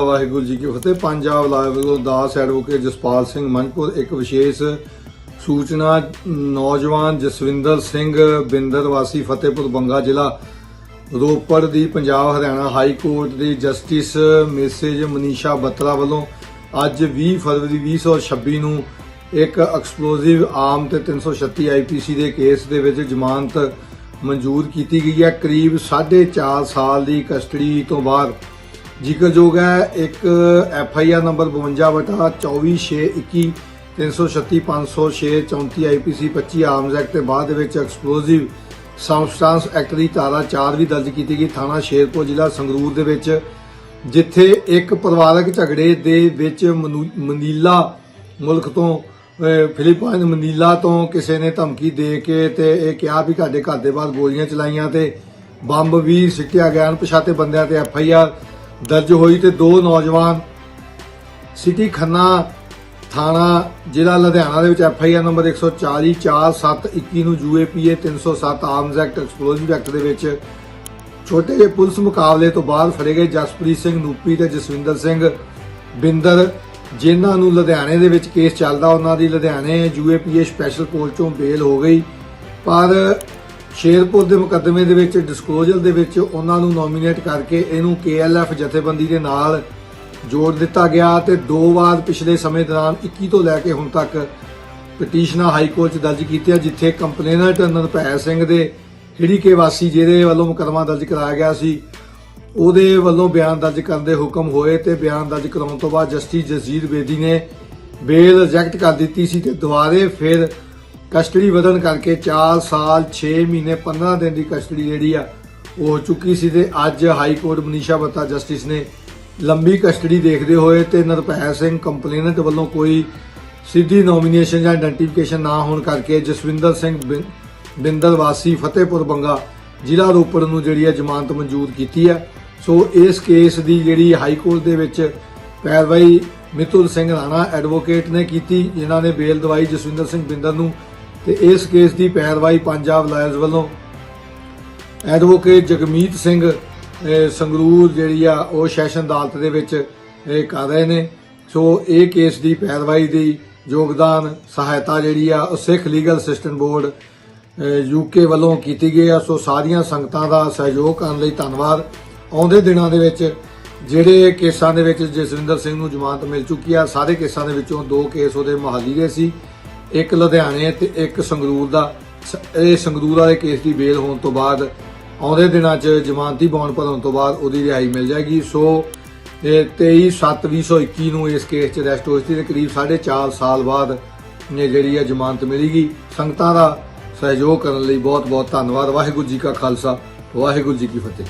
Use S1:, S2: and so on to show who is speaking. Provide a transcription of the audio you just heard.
S1: ਵਾਹਿਗੁਰੂ ਜੀ ਕੀ ਫਤਿਹ। Punjab live ਵੱਲੋਂ ਦਾਸ advocate Jaspal Singh Manpur ਇੱਕ ਵਿਸ਼ੇਸ਼ ਸੂਚਨਾ ਨੌਜਵਾਨ ਜਸਵਿੰਦਰ ਸਿੰਘ ਬਿੰਦਰ ਵਾਸੀ, ਫਤਿਹਪੁਰ ਬੰਗਾ ਜ਼ਿਲ੍ਹਾ ਰੋਪੜ ਦੀ ਪੰਜਾਬ ਹਰਿਆਣਾ ਹਾਈ ਕੋਰਟ ਦੀ ਜਸਟਿਸ ਮੈਸੇਜ ਮਨੀਸ਼ਾ ਬੱਤਰਾ ਵੱਲੋਂ ਅੱਜ 20 ਫਰਵਰੀ 2026 ਨੂੰ ਇੱਕ ਐਕਸਪਲੋਸਿਵ ਆਰਮ ਤੇ 336 ਆਈਪੀਸੀ ਦੇ ਕੇਸ ਦੇ ਵਿੱਚ ਜ਼ਮਾਨਤ ਮਨਜ਼ੂਰ ਕੀਤੀ ਗਈ ਹੈ। ਕਰੀਬ 4.5 ਸਾਲ ਦੀ ਕਸਟਡੀ ਤੋਂ ਬਾਅਦ ਜ਼ਿਕਰਯੋਗ ਹੈ ਇੱਕ ਐਫ ਆਈ ਆਰ ਨੰਬਰ 52 ਬਟਾ 24621 336 506 34 ਆਈਪੀਸੀ 25 ਆਰਮਜ਼ ਐਕਟ ਦੇ ਬਾਅਦ ਦੇ ਵਿੱਚ ਐਕਸਪਲੋਸਿਵ ਸਬਸਟੈਂਸ ਐਕਟ ਦੀ ਧਾਰਾ 4 ਵੀ ਦਰਜ ਕੀਤੀ ਗਈ ਥਾਣਾ ਸ਼ੇਰਪੁਰ ਜ਼ਿਲ੍ਹਾ ਸੰਗਰੂਰ ਦੇ ਵਿੱਚ ਜਿੱਥੇ ਇੱਕ ਪਰਿਵਾਰਕ ਝਗੜੇ ਦੇ ਵਿੱਚ ਮਨੂ- ਮਨੀਲਾ ਮੁਲਕ ਤੋਂ ਅਹ, ਫਿਲੀਪਾਈਨ ਮਨੀਲਾ ਤੋਂ ਕਿਸੇ ਨੇ ਧਮਕੀ ਦੇ ਕੇ ਤੇ ਇਹ ਕਿਹਾ ਵੀ ਤੁਹਾਡੇ ਘਰ ਦੇ ਬਾਹਰ ਗੋਲੀਆਂ ਚਲਾਈਆਂ ਤੇ ਬੰਬ ਵੀ ਸਿੱਟਿਆ ਗਿਆ ਅਣਪਛਾਤੇ ਬੰਦਿਆਂ ਤੇ ਐਫ ਆਈ ਆਰ ਦਰਜ ਹੋਈ ਤੇ ਦੋ ਨੌਜਵਾਨ ਸਿਟੀ ਖੰਨਾ ਥਾਣਾ, ਜ਼ਿਲ੍ਹਾ ਲੁਧਿਆਣਾ ਦੇ ਵਿੱਚ ਐਫ ਆਈ ਆਰ ਨੰਬਰ 140 4721 ਨੂੰ UAPA 307 arms act, explosive act ਦੇ ਵਿੱਚ ਛੋਟੇ ਜਿਹੇ ਪੁਲਿਸ ਮੁਕਾਬਲੇ ਤੋਂ ਬਾਅਦ ਫੜੇ ਗਏ ਜਸਪ੍ਰੀਤ ਸਿੰਘ ਨੂਪੀ ਤੇ ਜਸਵਿੰਦਰ ਸਿੰਘ ਬਿੰਦਰ, ਜਿਨ੍ਹਾਂ ਨੂੰ ਲੁਧਿਆਣੇ ਦੇ ਵਿੱਚ ਕੇਸ ਚੱਲਦਾ, ਉਹਨਾਂ ਦੀ ਲੁਧਿਆਣੇ ਯੂਏਪੀਏ ਸਪੈਸ਼ਲ ਕੋਰਟ ਚੋਂ ਬੇਲ ਹੋ ਗਈ। ਪਰ ਸ਼ੇਰਪੁਰ ਦੇ ਮੁਕੱਦਮੇ ਦੇ ਵਿੱਚ ਡਿਸਕਲੋਜ਼ਰ ਦੇ ਵਿੱਚ ਉਹਨਾਂ ਨੂੰ ਨੋਮੀਨੇਟ ਕਰਕੇ ਇਹਨੂੰ ਕੇਐਲਐਫ ਜਥੇਬੰਦੀ ਦੇ ਨਾਲ ਜੋੜ ਦਿੱਤਾ ਗਿਆ ਤੇ ਦੋ ਵਾਰ ਪਿਛਲੇ ਸਮੇਂ ਦੌਰਾਨ 21 ਤੋਂ ਲੈ ਕੇ ਹੁਣ ਤੱਕ ਪਟੀਸ਼ਨਾਂ ਹਾਈ ਕੋਰਟ 'ਚ ਦਰਜ ਕੀਤੀਆਂ ਜਿੱਥੇ ਕੰਪਲੇਨੈਂਟ ਨਰਪੈ ਸਿੰਘ ਦੇ ਹਿੜੀਕੇ ਵਾਸੀ ਜਿਹਦੇ ਵੱਲੋਂ ਮੁਕੱਦਮਾ ਦਰਜ ਕਰਾਇਆ ਗਿਆ ਸੀ, ਉਹਦੇ ਵੱਲੋਂ ਬਿਆਨ ਦਰਜ ਕਰਨ ਦੇ ਹੁਕਮ ਹੋਏ ਤੇ ਬਿਆਨ ਦਰਜ ਕਰਾਉਣ ਤੋਂ ਬਾਅਦ ਜਸਟਿਸ ਜਜ਼ੀਰ ਬੇਦੀ ਨੇ ਬੇਲ ਰਿਜੈਕਟ ਕਰ ਦਿੱਤੀ ਸੀ ਤੇ ਦੁਬਾਰੇ ਫਿਰ ਕਸਟਡੀ ਵਧਣ ਕਰਕੇ 4 ਸਾਲ 6 ਮਹੀਨੇ 15 ਦਿਨ ਦੀ ਕਸਟਡੀ ਜਿਹੜੀ ਆ, ਉਹ ਹੋ ਚੁੱਕੀ ਸੀ ਤੇ ਅੱਜ high court Manisha Batta justice ਨੇ ਲੰਬੀ ਕਸਟਡੀ ਦੇਖਦੇ ਹੋਏ ਤੇ ਨਰਪੈ ਸਿੰਘ ਕੰਪਲੇਨੈਂਟ ਵੱਲੋਂ ਕੋਈ ਸਿੱਧੀ ਨੋਮੀਨੇਸ਼ਨ ਜਾਂ ਆਇਡੈਂਟੀਫਿਕੇਸ਼ਨ ਨਾ ਹੋਣ ਕਰਕੇ ਜਸਵਿੰਦਰ ਸਿੰਘ ਬਿੰ- ਬਿੰਦਰ ਵਾਸੀ ਫਤਿਹਪੁਰ ਬੰਗਾ ਜ਼ਿਲ੍ਹਾ ਰੋਪੜ ਨੂੰ ਜਿਹੜੀ ਹੈ ਜ਼ਮਾਨਤ ਮਨਜ਼ੂਰ ਕੀਤੀ ਹੈ ਸੋ ਇਸ ਕੇਸ ਦੀ ਜਿਹੜੀ ਹਾਈ ਕੋਰਟ ਦੇ ਵਿੱਚ ਪੈਰਵਾਈ ਮਿਤੁਲ ਸਿੰਘ ਰਾਣਾ ਐਡਵੋਕੇਟ ਨੇ ਕੀਤੀ, ਜਿਨ੍ਹਾਂ ਨੇ ਬੇਲ ਦਵਾਈ ਜਸਵਿੰਦਰ ਸਿੰਘ ਬਿੰਦਰ ਨੂੰ ਤੇ ਇਸ ਕੇਸ ਦੀ ਪੈਰਵਾਈ ਪੰਜਾਬ ਲਾਇਰਸ ਵੱਲੋਂ। ਐਡਵੋਕੇਟ ਜਗਮੀਤ ਸਿੰਘ ਸੰਗਰੂਰ ਜਿਹੜੀ ਆ, ਉਹ ਸੈਸ਼ਨ ਅਦਾਲਤ ਦੇ ਵਿੱਚ ਕਰ ਰਹੇ ਨੇ। ਸੋ ਇਹ ਕੇਸ ਦੀ ਪੈਰਵਾਈ ਦੀ ਯੋਗਦਾਨ, ਸਹਾਇਤਾ ਜਿਹੜੀ ਆ, ਉਹ Sikh legal assistant board UK ਵੱਲੋਂ ਕੀਤੀ ਗਈ ਆ। ਸੋ ਸਾਰੀਆਂ ਸੰਗਤਾਂ ਦਾ ਸਹਿਯੋਗ ਕਰਨ ਲਈ ਧੰਨਵਾਦ। ਆਉਂਦੇ ਦਿਨਾਂ ਦੇ ਵਿੱਚ ਜਿਹੜੇ ਕੇਸਾਂ ਦੇ ਵਿੱਚ ਜਸਵਿੰਦਰ ਸਿੰਘ ਨੂੰ ਜ਼ਮਾਨਤ ਮਿਲ ਚੁੱਕੀ ਆ, ਸਾਰੇ ਕੇਸਾਂ ਦੇ ਵਿੱਚੋਂ ਦੋ ਕੇਸ ਉਹਦੇ ਮਹਾਲੀ ਦੇ ਸੀ। ਇੱਕ ਲੁਧਿਆਣੇ ਤੇ ਇੱਕ ਸੰਗਰੂਰ ਦਾ, ਸ- ਇਹ ਸੰਗਰੂਰ ਵਾਲੇ ਕੇਸ ਦੀ ਬੇਲ ਹੋਣ ਤੋਂ ਬਾਅਦ ਆਉਂਦੇ ਦਿਨਾਂ 'ਚ ਜ਼ਮਾਨਤੀ ਬੌਂਡ ਭਰਨ ਤੋਂ ਬਾਅਦ ਉਹਦੀ ਰਿਹਾਈ ਮਿਲ ਜਾਏਗੀ। ਸੋ, ਇਹ 23/7/2021 ਨੂੰ ਇਸ ਕੇਸ 'ਚ ਅਰੈਸਟ ਹੋਈ ਸੀ ਤੇ ਕਰੀਬ 4.5 ਸਾਲ ਬਾਅਦ ਨੇ ਜਿਹੜੀ ਹੈ ਜ਼ਮਾਨਤ ਮਿਲੀਗੀ। ਸੰਗਤਾਂ ਦਾ ਸਹਿਯੋਗ ਕਰਨ ਲਈ ਬਹੁਤ ਬਹੁਤ ਧੰਨਵਾਦ। ਵਾਹਿਗੁਰੂ ਜੀ ਕਾ ਖਾਲਸਾ, ਵਾਹਿਗੁਰੂ ਜੀ ਕੀ ਫਤਿਹ।